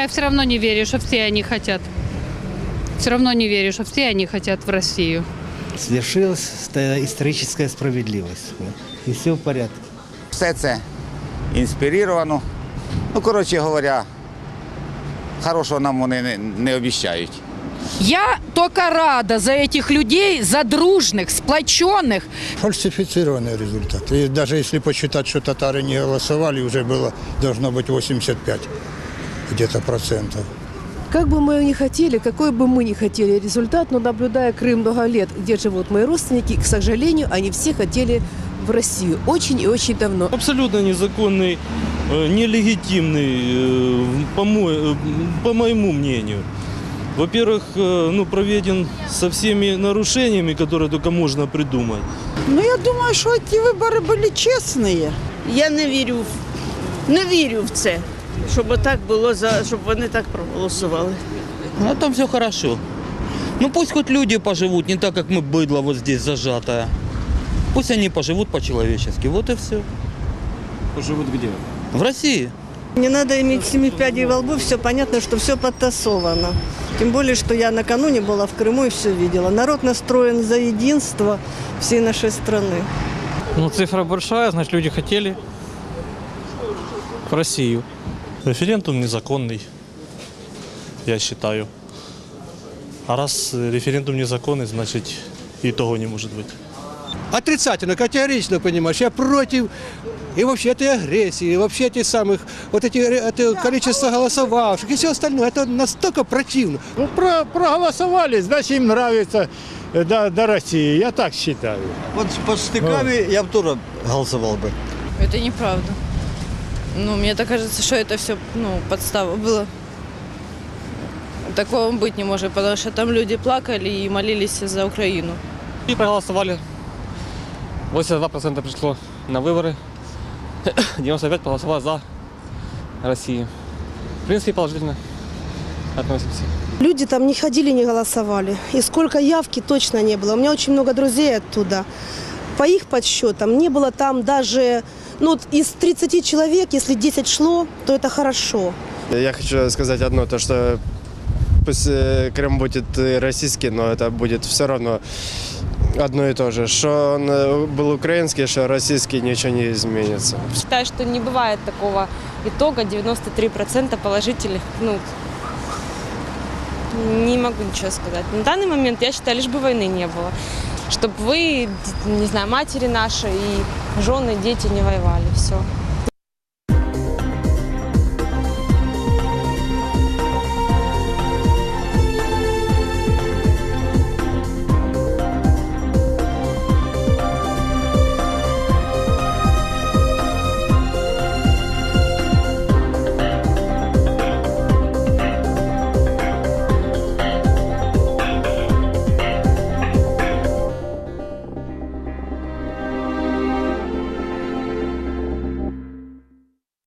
я все равно не верю, что все они хотят. Все равно не верю, что все они хотят в Россию. Свершилась ста- историческая справедливость. И все в порядке. Все це інспіровано. Ну, коротше говоря, хорошого нам вони не, не обіцяють. Я только рада за этих людей, за дружных, сплоченных. Фальсифицированный результат. И даже если посчитать, что татары не голосовали, уже было, должно быть 85 где-то процентов. Как бы мы ни хотели, какой бы мы ни хотели результат, но наблюдая Крым много лет, где живут мои родственники, к сожалению, они все хотели в Россию очень и очень давно. Абсолютно незаконный, э, нелегитимный, э, по, мо- э, по моему мнению. Во-первых, э, ну, проведен со всеми нарушениями, которые только можно придумать. Ну, я думаю, що ті вибори були чесні. Я не вірю, в- не вірю в це, щоб так було, за, щоб вони так проголосували. А там все хорошо. Ну пусть хоть люди поживут, не так, как мы быдло вот здесь зажатое. Пусть они поживут по-человечески. Вот и все. Поживут где? В России. Не надо иметь семи пядей во лбу, все понятно, что все подтасовано. Тем более, что я накануне была в Крыму и все видела. Народ настроен за единство всей нашей страны. Ну, цифра большая, значит, люди хотели в Россию. Референдум незаконный, я считаю. А раз э, референдум незаконный, значит и того не может быть. Отрицательно, категорично, понимаешь, я против и вообще этой агрессии, и вообще этих самых, вот эти, это количество голосовавших и все остальное, это настолько противно. Ну, про, проголосовали, значит, им нравится до, до России. Я так считаю. Вот под штыками я бы тоже голосовал бы. Это неправда. Ну, мне так кажется, что это все, ну, подстава была. Такого быть не может, потому что там люди плакали и молились за Украину. И проголосовали. 82% пришло на выборы. 95% проголосовало за Россию. В принципе, положительно относимся. Люди там не ходили, не голосовали. И сколько явки точно не было. У меня очень много друзей оттуда. По их подсчетам не было там даже, ну, вот из 30 человек, если 10 шло, то это хорошо. Я хочу сказать одно, то что пусть э, Крым будет российский, но это будет все равно одно и то же. Что он э, был украинский, что российский, ничего не изменится. Считаю, что не бывает такого итога 93% положительных. Ну, не могу ничего сказать. На данный момент я считаю, лишь бы войны не было. Чтобы вы, не знаю, матери наши и жены, дети не воевали. Все.